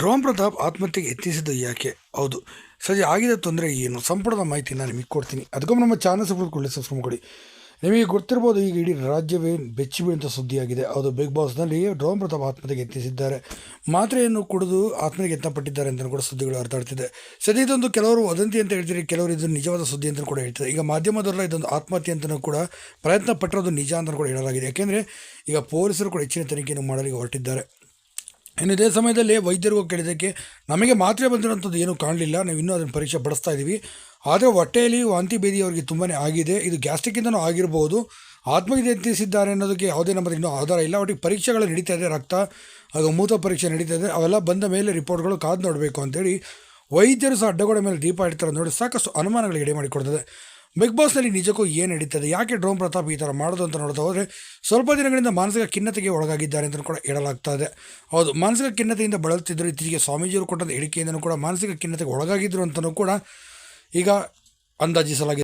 Drone Pratap ಆತ್ಮಹತ್ಯೆಗೆ ಯತ್ನಿಸಿದ್ದು ಯಾಕೆ? ಹೌದು. ಸರಿ, ಆಗಿದ ತೊಂದರೆ ಏನು? ಸಂಪೂರ್ಣ ಮಾಹಿತಿ ನಾನು ನಿಮಗೆ ಕೊಡ್ತೀನಿ. ಅದಕ್ಕೂ ನಮ್ಮ ಚಾನಲ್ ಸಬ್ಸ್ಕ್ರೈಬ್ ಸಬ್ಸ್ಕ್ರೈಬ್ ಕೊಡಿ. ನಿಮಗೆ ಗೊತ್ತಿರ್ಬೋದು, ಈಗ ಇಡೀ ರಾಜ್ಯವೇ ಬೆಚ್ಚಿ ಬೀಳುವಂಥ ಸುದ್ದಿಯಾಗಿದೆ. ಅದು ಬಿಗ್ ಬಾಸ್ನಲ್ಲಿ ಡ್ರೋನ್ ಪ್ರತಾಪ್ ಆತ್ಮಹತ್ಯೆಗೆ ಯತ್ನಿಸಿದ್ದಾರೆ. ಮಾತ್ರೆಯನ್ನು ಕುಡಿದು ಆತ್ಮಹತ್ಯೆಗೆ ಯತ್ನಪಟ್ಟಿದ್ದಾರೆ ಅಂತ ಕೂಡ ಸುದ್ದಿಗಳು ಹರಿದಾಡ್ತಿದೆ. ಸರಿ, ಇದೊಂದು ಕೆಲವರು ವದಂತಿ ಅಂತ ಹೇಳ್ತಾರೆ, ಕೆಲವರು ಇದು ನಿಜವಾದ ಸುದ್ದಿ ಅಂತ ಕೂಡ ಹೇಳ್ತಾರೆ ಈಗ ಮಾಧ್ಯಮದವರೆಲ್ಲ ಇದೊಂದು ಆತ್ಮಹತ್ಯೆ ಅಂತಲೂ ಕೂಡ ಪ್ರಯತ್ನ ಪಟ್ಟಿರೋದು ನಿಜ ಅಂತ ಕೂಡ ಹೇಳಲಾಗಿದೆ. ಯಾಕೆಂದರೆ ಈಗ ಪೊಲೀಸರು ಕೂಡ ಹೆಚ್ಚಿನ ತನಿಖೆಯನ್ನು ಮಾಡಲಿಕ್ಕೆ ಹೊರಟಿದ್ದಾರೆ. ಇನ್ನು ಇದೇ ಸಮಯದಲ್ಲಿ ವೈದ್ಯರಿಗೂ ಕೇಳಿದ್ದಕ್ಕೆ ನಮಗೆ ಮಾತ್ರೆ ಬಂದಿರೋಂಥದ್ದು ಏನೂ ಕಾಣಲಿಲ್ಲ. ನಾವು ಇನ್ನೂ ಅದನ್ನು ಪರೀಕ್ಷೆ ಪಡಿಸ್ತಾ ಇದ್ದೀವಿ. ಆದರೆ ಹೊಟ್ಟೆಯಲ್ಲಿ ವಾಂತಿ ಭೇದಿ ಅವರಿಗೆ ತುಂಬಾ ಆಗಿದೆ. ಇದು ಗ್ಯಾಸ್ಟ್ರಿಕ್ಕಿಂದನೂ ಆಗಿರ್ಬೋದು. ಆತ್ಮಹತ್ಯೆ ಯತ್ನಿಸಿದ್ದಾರೆ ಅನ್ನೋದಕ್ಕೆ ಯಾವುದೇ ನಮ್ಮದು ಇನ್ನೂ ಆಧಾರ ಇಲ್ಲ. ಒಟ್ಟಿಗೆ ಪರೀಕ್ಷೆಗಳು ನಡೀತಾ ಇದೆ, ರಕ್ತ ಹಾಗೂ ಮೂತ್ರ ಪರೀಕ್ಷೆ ನಡೀತಾ ಇದೆ. ಅವೆಲ್ಲ ಬಂದ ಮೇಲೆ ರಿಪೋರ್ಟ್ಗಳು ಕಾದು ನೋಡಬೇಕು ಅಂತೇಳಿ ವೈದ್ಯರು ಸಹ ಅಡ್ಡಗೋಡೆ ಮೇಲೆ ದೀಪ ಇಡ್ತಾರೆ ನೋಡಿ ಸಾಕಷ್ಟು ಅನುಮಾನಗಳಿಗೆ ಎಡೆ ಮಾಡಿಕೊಡ್ತದೆ. ಬಿಗ್ ಬಾಸ್ನಲ್ಲಿ ನಿಜಕ್ಕೂ ಏನು ನಡೀತದೆ? ಯಾಕೆ ಡ್ರೋನ್ ಪ್ರತಾಪ್ ಈ ಥರ ಮಾಡೋದು ಅಂತ ನೋಡ್ತಾ ಹೋದರೆ, ಸ್ವಲ್ಪ ದಿನಗಳಿಂದ ಮಾನಸಿಕ ಖಿನ್ನತೆಗೆ ಒಳಗಾಗಿದ್ದಾರೆ ಅಂತ ಕೂಡ ಹೇಳಲಾಗ್ತಾ ಇದೆ. ಹೌದು, ಮಾನಸಿಕ ಖಿನ್ನತೆಯಿಂದ ಬಳಲುತ್ತಿದ್ದರು ಇತ್ತೀಚೆಗೆ ಸ್ವಾಮೀಜಿಯವರು ಕೊಟ್ಟದ ಹೇಳಿಕೆಯಿಂದಲೂ ಕೂಡ ಮಾನಸಿಕ ಖಿನ್ನತೆಗೆ ಒಳಗಾಗಿದ್ದರು ಅಂತಲೂ ಕೂಡ ಈಗ ಅಂದಾಜಿಸಲಾಗಿದೆ.